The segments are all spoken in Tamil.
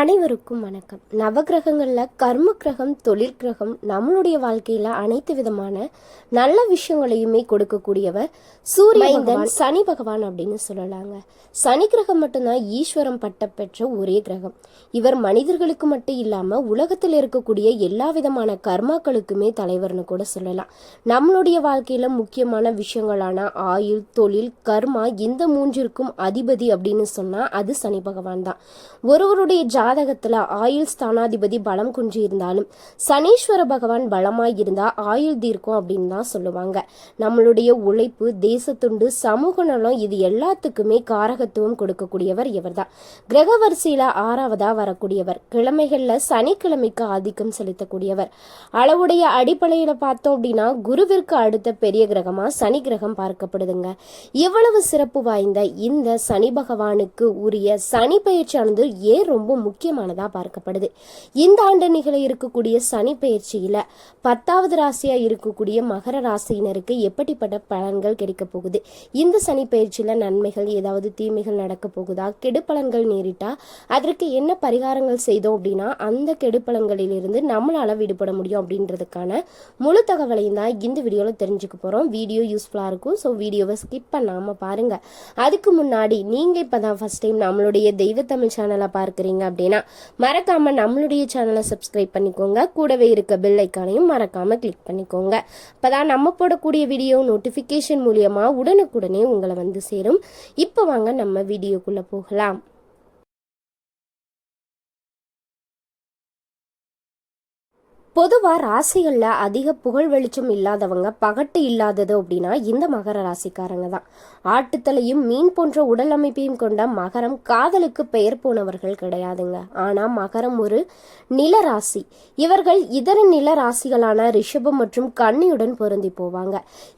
அனைவருக்கும் வணக்கம். நவகிரகங்களில் கர்ம கிரகம் தொழில் கிரகம் நம்மளுடைய வாழ்க்கையில் அனைத்து விதமான நல்ல விஷயங்களையுமே கொடுக்கக்கூடியவர் சூரிய பகவான் சனி பகவான் அப்படின்னு சொல்லலாங்க. சனி கிரகம் மட்டும்தான் ஈஸ்வரம் பட்டம் பெற்ற ஒரே கிரகம். இவர் மனிதர்களுக்கு மட்டும் இல்லாமல் உலகத்தில் இருக்கக்கூடிய எல்லா விதமான கர்மாக்களுக்குமே தலைவர்னு கூட சொல்லலாம். நம்மளுடைய வாழ்க்கையில் முக்கியமான விஷயங்களான ஆயுள் தொழில் கர்மா இந்த மூன்றிற்கும் அதிபதி அப்படின்னு சொன்னால் அது சனி பகவான் தான். ஒருவருடைய ஜாதகத்துல ஆயுள் ஸ்தானாதிபதி பலம் குஞ்சு இருந்தாலும் சனீஸ்வர பகவான் பலமாக இருந்தா ஆயுள் தீர்க்கும் அப்படின்னு தான் சொல்லுவாங்க. நம்மளுடைய உழைப்பு தேசத்துண்டு சமூக நலம் இது எல்லாத்துக்குமே காரகத்துவம் கொடுக்கக்கூடியவர் இவர்தான். கிரக வரிசையில ஆறாவதா வரக்கூடியவர். கிழமைகள்ல சனிக்கிழமைக்கு ஆதிக்கம் செலுத்தக்கூடியவர். அளவுடைய அடிப்படையில பார்த்தோம் அப்படின்னா குருவிற்கு அடுத்த பெரிய கிரகமா சனி கிரகம் பார்க்கப்படுதுங்க. இவ்வளவு சிறப்பு வாய்ந்த இந்த சனி பகவானுக்கு உரிய சனி பயிற்சியானது ஏன் ரொம்ப முக்கியமானதாக பார்க்கப்படுது. இந்த ஆண்டு நிகழ இருக்கக்கூடிய சனி பயிற்சியில பத்தாவது ராசியாக இருக்கக்கூடிய மகர ராசியினருக்கு எப்படிப்பட்ட பலன்கள் கிடைக்க போகுது? இந்த சனி பயிற்சியில நன்மைகள் ஏதாவது தீமைகள் நடக்க போகுதா? கெடுப்பலன்கள் நேரிட்டா? அதற்கு என்ன பரிகாரங்கள் செய்தோம் அப்படின்னா அந்த கெடுப்பலன்களிலிருந்து நம்மளால் விடுபட முடியும் அப்படின்றதுக்கான முழு தகவலையும் தான் இந்த வீடியோவில் தெரிஞ்சுக்க போகிறோம் வீடியோ யூஸ்ஃபுல்லாக இருக்கும். ஸோ வீடியோவை ஸ்கிப் பண்ணாமல் பாருங்கள் அதுக்கு முன்னாடி நீங்கள் இப்போ தான் ஃபஸ்ட் டைம் நம்மளுடைய தெய்வ தமிழ் சேனலை பார்க்குறீங்க அப்படின்னா மறக்காமல் நம்மளுடைய சேனலை சப்ஸ்கிரைப் பண்ணிக்கோங்க. கூடவே இருக்க பெல் ஐக்கானையும் மறக்காமல் கிளிக் பண்ணிக்கோங்க. அப்போ தான் நம்ம போடக்கூடிய வீடியோ நோட்டிஃபிகேஷன் மூலியமாக உடனுக்குடனே உங்களை வந்து சேரும். இப்போ வாங்க நம்ம வீடியோக்குள்ளே போகலாம். பொதுவாக ராசிகளில் அதிக புகழ் வெளிச்சம் இல்லாதவங்க பகட்டு இல்லாதது அப்படின்னா இந்த மகர ராசிக்காரங்க தான். ஆட்டுத்தலையும் மீன் போன்ற உடல் அமைப்பையும் கொண்ட மகரம் காதலுக்கு பெயர் போனவர்கள் கிடையாதுங்க. ஆனால் மகரம் ஒரு நில ராசி. இவர்கள் இதர நில ராசிகளான ரிஷபம் மற்றும் கன்னியுடன் பொருந்தி போவாங்க.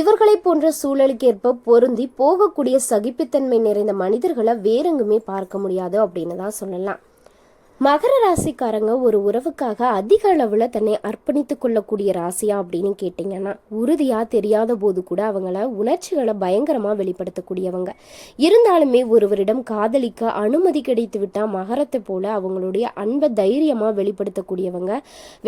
இவர்களை போன்ற சூழலுக்கேற்ப பொருந்தி போகக்கூடிய சகிப்புத்தன்மை நிறைந்த மனிதர்களை வேறெங்குமே பார்க்க முடியாது அப்படின்னு தான் சொல்லலாம். மகர ராசிக்காரங்க ஒரு உறவுக்காக அதிக அளவில் தன்னை அர்ப்பணித்து கொள்ளக்கூடிய ராசியா அப்படின்னு கேட்டிங்கன்னா உறுதியாக தெரியாத போது கூட அவங்கள உணர்ச்சிகளை பயங்கரமாக வெளிப்படுத்தக்கூடியவங்க. இருந்தாலுமே ஒருவரிடம் காதலிக்க அனுமதி கிடைத்து விட்டால் மகரத்தை போல அவங்களுடைய அன்பை தைரியமாக வெளிப்படுத்தக்கூடியவங்க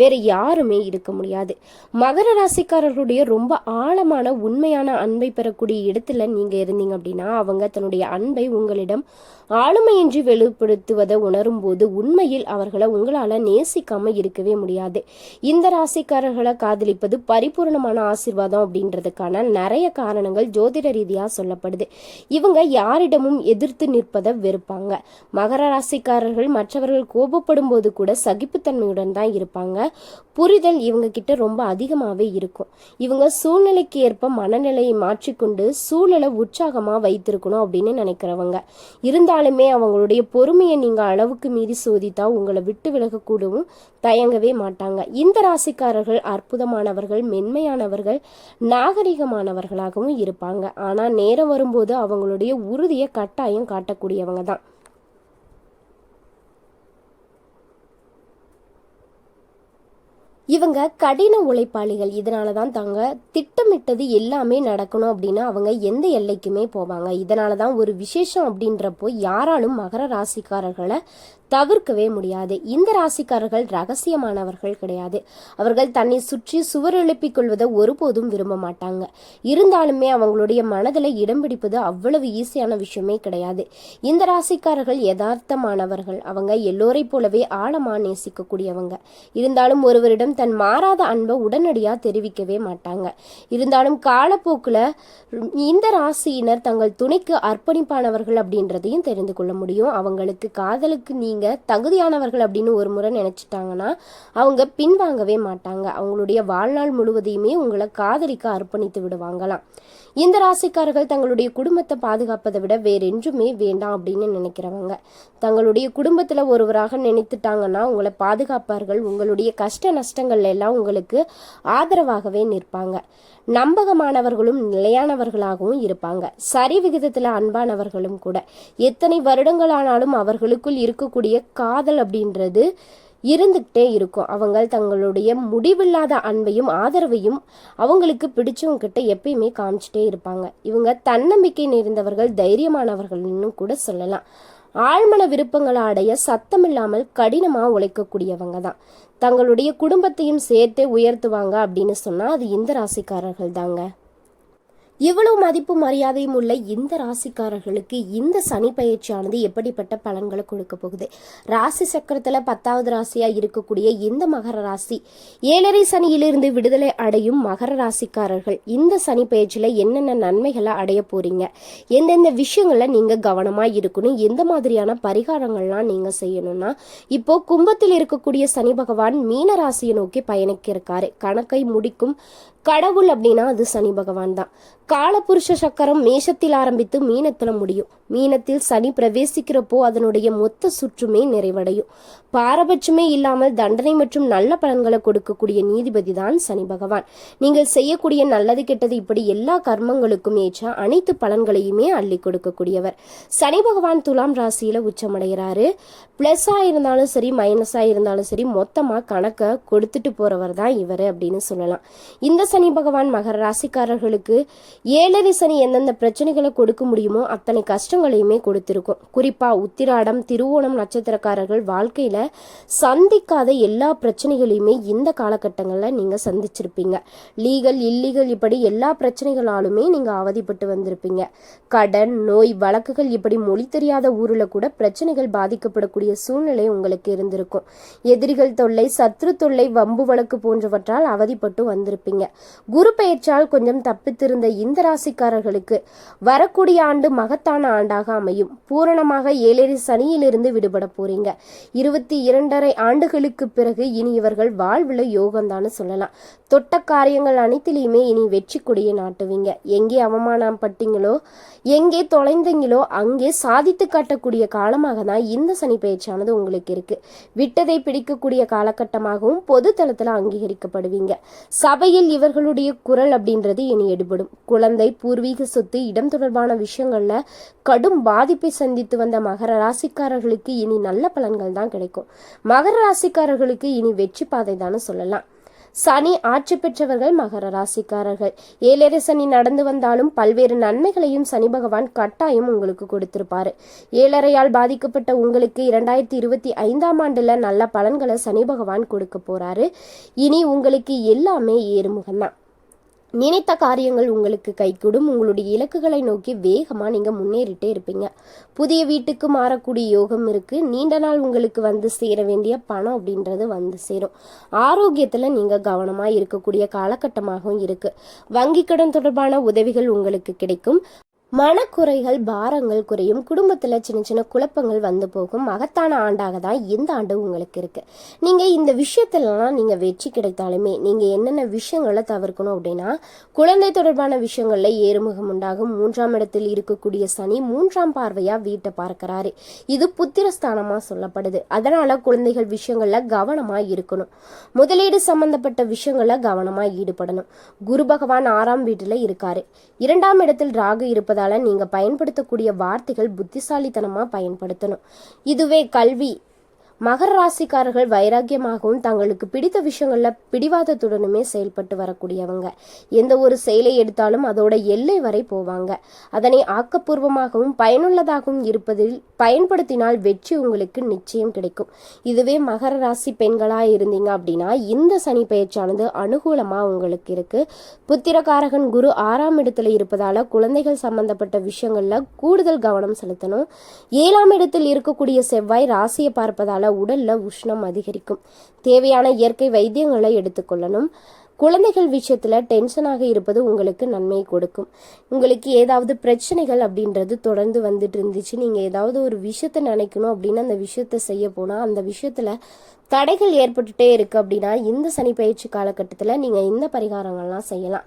வேற யாருமே இருக்க முடியாது. மகர ராசிக்காரர்களுடைய ரொம்ப ஆழமான உண்மையான அன்பை பெறக்கூடிய இடத்துல நீங்கள் இருந்தீங்க அப்படின்னா அவங்க தன்னுடைய அன்பை உங்களிடம் ஆளுமையின்றி வெளிப்படுத்துவதை உணரும் போது உண்மையில் அவர்களை உங்களால நேசிக்காம இருக்கவே முடியாது. இந்த ராசிக்காரர்களை காதலிப்பது பரிபூர்ணமான ஆசிர்வாதம் அப்படின்றதுக்கான நிறைய காரணங்கள் ஜோதிட ரீதியா சொல்லப்படுது. இவங்க யாரிடமும் எதிர்த்து நிற்பதை வெறுப்பாங்க. மகர ராசிக்காரர்கள் மற்றவர்கள் கோபப்படும் போது கூட சகிப்புத்தன்மையுடன் தான் இருப்பாங்க. புரிதல் இவங்க கிட்ட ரொம்ப அதிகமாகவே இருக்கும். இவங்க சூழ்நிலைக்கு ஏற்ப மனநிலையை மாற்றிக்கொண்டு சூழலை உற்சாகமாக வைத்திருக்கணும் அப்படின்னு நினைக்கிறவங்க. இருந்தாலுமே அவங்களுடைய பொறுமையை நீங்கள் அளவுக்கு மீறி தான் உங்களை விட்டு விலகக்கூடவும் தயங்கவே மாட்டாங்க. இந்த ராசிக்காரர்கள் அற்புதமானவர்கள் மென்மையானவர்கள் நாகரிகமானவர்களாகவும் இருப்பாங்க. ஆனால் நேரம் வரும்போது அவங்களுடைய உறுதியை கட்டாயம் காட்டக்கூடியவங்க தான். இவங்க கடின உழைப்பாளிகள். இதனால தான் தாங்க திட்டமிட்டது எல்லாமே நடக்கணும் அப்படின்னா அவங்க எந்த எல்லைக்குமே போவாங்க. இதனால தான் ஒரு விசேஷம் அப்படின்றப்போ யாராலும் மகர ராசிக்காரர்களை தவிர்க்கவே முடியாது. இந்த ராசிக்காரர்கள் ரகசியமானவர்கள் கிடையாது. அவர்கள் தன்னை சுற்றி சுவர் எழுப்பிக் கொள்வதை ஒருபோதும் விரும்ப மாட்டாங்க. இருந்தாலுமே அவங்களுடைய மனதில் இடம் பிடிப்பது அவ்வளவு ஈஸியான விஷயமே கிடையாது. இந்த ராசிக்காரர்கள் யதார்த்தமானவர்கள். அவங்க எல்லோரை போலவே ஆழமா நேசிக்கக்கூடியவங்க. இருந்தாலும் ஒருவரிடம் தன் மாறாத அன்பை உடனடியாக தெரிவிக்கவே மாட்டாங்க. இருந்தாலும் காலப்போக்கில் இந்த ராசியினர் தங்கள் துணைக்கு அர்ப்பணிப்பானவர்கள் அப்படின்றதையும் தெரிந்து கொள்ள முடியும். அவங்களுக்கு காதலுக்கு நீங்கள் தகுதியானவர்கள் அப்படின்னு ஒரு முறை நினச்சிட்டாங்கன்னா அவங்க பின்வாங்கவே மாட்டாங்க. அவங்களுடைய வாழ்நாள் முழுவதையுமே உங்களை காதலிக்க அர்ப்பணித்து விடுவாங்களாம். இந்த ராசிக்காரர்கள் தங்களுடைய குடும்பத்தை பாதுகாப்பதை விட வேறென்றுமே வேண்டாம் அப்படின்னு நினைக்கிறவங்க. தங்களுடைய குடும்பத்தில் ஒருவராக நினைத்துட்டாங்கன்னா உங்களை பாதுகாப்பார்கள். உங்களுடைய கஷ்ட நஷ்டங்கள் எல்லாம் உங்களுக்கு ஆதரவாகவே நிற்பாங்க. நம்பகமானவர்களும் நிலையானவர்களாகவும் இருப்பாங்க. சரி விகிதத்தில் அன்பானவர்களும் கூட. எத்தனை வருடங்களானாலும் அவர்களுக்குள் இருக்கக்கூடிய காதல் அப்படின்றது இருந்துக்கிட்டே இருக்கும். அவங்க தங்களுடைய முடிவில்லாத அன்பையும் ஆதரவையும் அவங்களுக்கு பிடிச்சவங்க கிட்ட எப்பயுமே காமிச்சிட்டே இருப்பாங்க. இவங்க தன்னம்பிக்கை நிறைந்தவர்கள் தைரியமானவர்கள்னு கூட சொல்லலாம். ஆழ்மன விருப்பங்களை அடைய சத்தமில்லாமல் கடினமாக உழைக்கக்கூடியவங்க தான். தங்களுடைய குடும்பத்தையும் சேர்த்தே உயர்த்துவாங்க அப்படின்னு சொன்னால் அது இந்த ராசிக்காரர்கள் தாங்க. இவ்வளவு மதிப்பு மரியாதையும் உள்ள இந்த ராசிக்காரர்களுக்கு இந்த சனி பயிற்சியானது எப்படிப்பட்ட பலன்களை கொடுக்க போகுது? ராசி சக்கரத்துல பத்தாவது ராசியா இருக்கக்கூடிய இந்த மகர ராசி ஏழரை சனியிலிருந்து விடுதலை அடையும் மகர ராசிக்காரர்கள் இந்த சனி பயிற்சியில என்னென்ன நன்மைகளை அடைய போறீங்க? எந்தெந்த விஷயங்கள நீங்க கவனமா இருக்கணும்? எந்த மாதிரியான பரிகாரங்கள்லாம் நீங்க செய்யணும்னா இப்போ கும்பத்தில் இருக்கக்கூடிய சனி பகவான் மீன ராசியை நோக்கி பயணிக்க இருக்காரு. கணக்கை முடிக்கும் கடவுள் அப்படின்னா அது சனி பகவான் தான். காலபுருஷ சக்கரம் மேஷத்தில் ஆரம்பித்து மீனத்தில் முடியும். மீனத்தில் சனி பிரவேசிக்கிறப்போ அதனுடைய மொத்த சுற்றுமே நிறைவடையும். பாரபட்சமே இல்லாமல் தண்டனை மற்றும் நல்ல பலன்களை கொடுக்கக்கூடிய நீதிபதி தான் சனி பகவான். நீங்கள் செய்யக்கூடிய நல்லது கெட்டது இப்படி எல்லா கர்மங்களுக்கும் ஏற்ற அனைத்து பலன்களையுமே அள்ளி கொடுக்கக்கூடியவர். சனி பகவான் துலாம் ராசியில உச்சமடைகிறாரு. பிளஸ்ஸா இருந்தாலும் சரி மைனஸா இருந்தாலும் சரி மொத்தமா கணக்கை கொடுத்துட்டு போறவர் தான் இவர் அப்படின்னு சொல்லலாம். இந்த சனி பகவான் மகர ராசிக்காரர்களுக்கு ஏழரை சனி எந்தெந்த பிரச்சனைகளை கொடுக்க முடியுமோ அத்தனை கஷ்டங்களையுமே கொடுத்திருக்கும். குறிப்பா உத்திராடம் திருவோணம் நட்சத்திரக்காரர்கள் வாழ்க்கையில சந்திக்காத எல்லா பிரச்சனைகளையுமே இந்த காலகட்டங்களில் நீங்க சந்திச்சிருப்பீங்க. லீகல் இல்லீகல் இப்படி எல்லா பிரச்சனைகளாலுமே நீங்க அவதிப்பட்டு வந்திருப்பீங்க. கடன் நோய் வழக்குகள் இப்படி மொழி தெரியாத ஊரில் கூட பிரச்சனைகள் பாதிக்கப்படக்கூடிய சூழ்நிலை உங்களுக்கு இருந்திருக்கும். எதிரிகள் தொல்லை சத்ரு தொல்லை வம்பு வழக்கு போன்றவற்றால் அவதிப்பட்டு வந்திருப்பீங்க. குரு பெயர்ச்சால் கொஞ்சம் தப்பித்திருந்த இந்த ராசிக்காரர்களுக்கு வரக்கூடிய ஆண்டு மகத்தான ஆண்டாக அமையும். பூரணமாக ஏழரை சனியிலிருந்து விடுபட போறீங்க. இருபத்தி இரண்டரை ஆண்டுகளுக்கு பிறகு இனி இவர்கள் வாழ்வில் யோகம்தான்னு சொல்லலாம். தொட்ட காரியங்கள் அனைத்திலையுமே இனி வெற்றி கொடியை நாட்டுவீங்க. எங்கே அவமானம் பட்டீங்களோ எங்கே தொலைந்தீங்களோ அங்கே சாதித்து காட்டக்கூடிய காலமாக தான் இந்த சனி பயிற்சியானது உங்களுக்கு இருக்கு. விட்டதை பிடிக்கக்கூடிய காலகட்டமாகவும் பொது தளத்தில் அங்கீகரிக்கப்படுவீங்க. சபையில் இவர்களுடைய குரல் அப்படின்றது இனி எடுபடும். குழந்தை பூர்வீக சொத்து இடம் தொடர்பான விஷயங்கள்ல கடும் பாதிப்பை சந்தித்து வந்த மகர ராசிக்காரர்களுக்கு இனி நல்ல பலன்கள் தான் கிடைக்கும். மகர ராசிக்காரர்களுக்கு இனி வெற்றி பாதை தானே சொல்லலாம். சனி ஆட்சி பெற்றவர்கள் மகர ராசிக்காரர்கள். ஏழரை சனி நடந்து வந்தாலும் பல்வேறு நன்மைகளையும் சனி பகவான் கட்டாயம் உங்களுக்கு கொடுத்திருப்பாரு. ஏழரையால் பாதிக்கப்பட்ட உங்களுக்கு இரண்டாயிரத்தி இருபத்தி ஐந்தாம் ஆண்டுல நல்ல பலன்களை சனி பகவான் கொடுக்க போறாரு. இனி உங்களுக்கு எல்லாமே ஏறுமுகம்தான். நினைத்த காரியங்கள் உங்களுக்கு கைகூடும். உங்களுடைய இலக்குகளை நோக்கி வேகமா நீங்க முன்னேறிட்டே இருப்பீங்க. புதிய வீட்டுக்கு மாறக்கூடிய யோகம் இருக்கு. நீண்ட நாள் உங்களுக்கு வந்து சேர வேண்டிய பணம் அப்படின்றது வந்து சேரும். ஆரோக்கியத்துல நீங்க கவனமா இருக்கக்கூடிய காலகட்டமாகவும் இருக்கு. வங்கி கடன் தொடர்பான உதவிகள் உங்களுக்கு கிடைக்கும். மனக்குறைகள் பாரங்கள் குறையும். குடும்பத்தில் சின்ன சின்ன குழப்பங்கள் வந்து போகும். மகத்தான ஆண்டாக தான் இந்த ஆண்டு உங்களுக்கு இருக்குது நீங்கள் இந்த விஷயத்திலலாம் நீங்கள் வெற்றி கிடைத்தாலுமே நீங்கள் என்னென்ன விஷயங்களை தவிர்க்கணும் அப்படின்னா குழந்தை தொடர்பான விஷயங்களில் ஏறுமுகம் உண்டாகும். மூன்றாம் இடத்தில் இருக்கக்கூடிய சனி மூன்றாம் பார்வையாக வீட்டை பார்க்குறாரு. இது புத்திரஸ்தானமாக சொல்லப்படுது. அதனால் குழந்தைகள் விஷயங்களில் கவனமாக இருக்கணும். முதலீடு சம்பந்தப்பட்ட விஷயங்களில் கவனமாக ஈடுபடணும். குரு பகவான் ஆறாம் வீட்டில் இருக்காரு. இரண்டாம் இடத்தில் ராகு இருப்பதால் இருப்பதால நீங்க பயன்படுத்தக்கூடிய வார்த்தைகள் புத்திசாலித்தனமா பயன்படுத்தணும். இதுவே கல்வி. மகர ராசிக்காரர்கள் வைராக்கியமாகவும் தங்களுக்கு பிடித்த விஷயங்களில் பிடிவாதத்துடனுமே செயல்பட்டு வரக்கூடியவங்க. எந்த ஒரு செயலை எடுத்தாலும் அதோட எல்லை வரை போவாங்க. அதனை ஆக்கப்பூர்வமாகவும் பயனுள்ளதாகவும் இருப்பதில் பயன்படுத்தினால் வெற்றி உங்களுக்கு நிச்சயம் கிடைக்கும். இதுவே மகர ராசி பெண்களாக இருந்தீங்க அப்படின்னா இந்த சனி பயிற்சியானது அனுகூலமாக உங்களுக்கு இருக்குது புத்திரகாரகன் குரு ஆறாம் இடத்துல இருப்பதால் குழந்தைகள் சம்பந்தப்பட்ட விஷயங்களில் கூடுதல் கவனம் செலுத்தணும். ஏழாம் இடத்தில் இருக்கக்கூடிய செவ்வாய் ராசியை பார்ப்பதால் உடல்ல உஷ்ணம் அதிகரிக்கும். தேவையான இயற்கை வைத்தியங்களை எடுத்துக்கொள்ளணும் குழந்தைகள் விஷயத்துல டென்ஷனாக இருப்பது உங்களுக்கு நன்மை கொடுக்கும். உங்களுக்கு ஏதாவது பிரச்சனைகள் அப்படின்றது தொடர்ந்து வந்துட்டு இருந்துச்சு. நீங்க ஏதாவது ஒரு விஷயத்த நினைக்கணும் அப்படின்னு அந்த விஷயத்த செய்ய போனா அந்த விஷயத்துல தடைகள் ஏற்பட்டுட்டே இருக்குது அப்படின்னா இந்த சனி பயிற்சி காலகட்டத்தில் நீங்கள் இந்த பரிகாரங்கள்லாம் செய்யலாம்.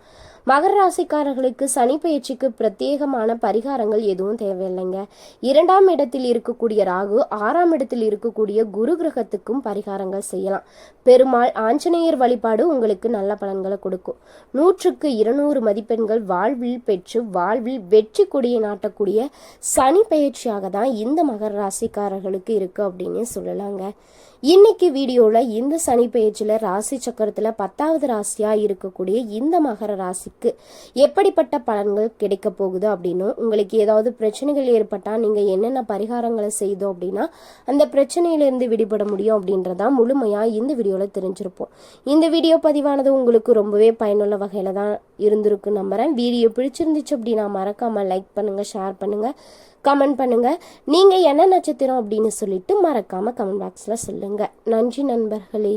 மகர ராசிக்காரர்களுக்கு சனி பயிற்சிக்கு பிரத்யேகமான பரிகாரங்கள் எதுவும் தேவையில்லைங்க. இரண்டாம் இடத்தில் இருக்கக்கூடிய ராகு ஆறாம் இடத்தில் இருக்கக்கூடிய குரு கிரகத்துக்கும் பரிகாரங்கள் செய்யலாம். பெருமாள் ஆஞ்சநேயர் வழிபாடு உங்களுக்கு நல்ல பலன்களை கொடுக்கும். நூற்றுக்கு இருநூறு மதிப்பெண்கள் வாழ்வில் பெற்று வாழ்வில் வெற்றி கொடியை நாட்டக்கூடிய சனி பயிற்சியாக தான் இந்த மகர ராசிக்காரர்களுக்கு இருக்குது அப்படின்னு சொல்லலாங்க. இன்னைக்கு வீடியோவில் இந்த சனி பெயர்ச்சியில் ராசி சக்கரத்தில் பத்தாவது ராசியாக இருக்கக்கூடிய இந்த மகர ராசிக்கு எப்படிப்பட்ட பலன்கள் கிடைக்க போகுது அப்படின்னும் உங்களுக்கு ஏதாவது பிரச்சனைகள் ஏற்பட்டால் நீங்கள் என்னென்ன பரிகாரங்களை செய்தோம் அப்படின்னா அந்த பிரச்சனையிலிருந்து விடுபட முடியும் அப்படின்றதா முழுமையாக இந்த வீடியோவில் தெரிஞ்சிருப்போம். இந்த வீடியோ பதிவானது உங்களுக்கு ரொம்பவே பயனுள்ள வகையில் தான் இருந்திருக்கு நம்புகிறேன் வீடியோ பிடிச்சிருந்துச்சு அப்படின்னா மறக்காமல் லைக் பண்ணுங்கள் ஷேர் பண்ணுங்கள் கமெண்ட் பண்ணுங்கள் நீங்கள் என்ன நட்சத்திரம் அப்படின்னு சொல்லிட்டு மறக்காமல் கமெண்ட் பாக்ஸில் சொல்லுங்கள் நன்றி நண்பர்களே.